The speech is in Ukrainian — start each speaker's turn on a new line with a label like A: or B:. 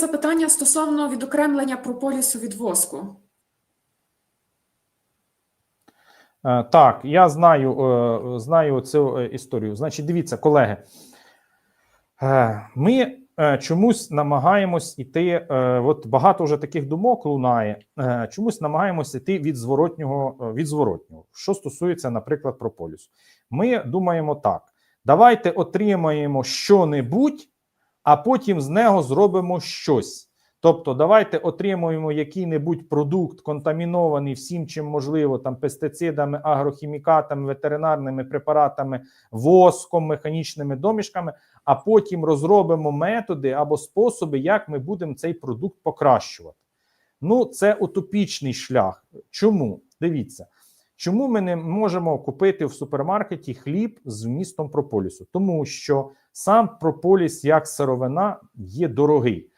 A: запитання стосовно відокремлення прополісу від воску.
B: Е, Так, я знаю, е, знаю цю е, історію. Значить, дивіться, колеги, ми чомусь намагаємось іти. От багато вже таких думок лунає. Чомусь намагаємось іти від зворотнього від зворотнього. Що стосується, наприклад, прополісу. Ми думаємо так: давайте отримаємо що-небудь, а потім з нього зробимо щось. Тобто, давайте отримуємо який-небудь продукт, контамінований всім, чим можливо, там пестицидами, агрохімікатами, ветеринарними препаратами, воском, механічними домішками, а потім розробимо методи або способи, як ми будемо цей продукт покращувати. Ну, це утопічний шлях. Чому? Дивіться. Чому ми не можемо купити в супермаркеті хліб з вмістом прополісу? Тому що сам прополіс як сировина є дорогий.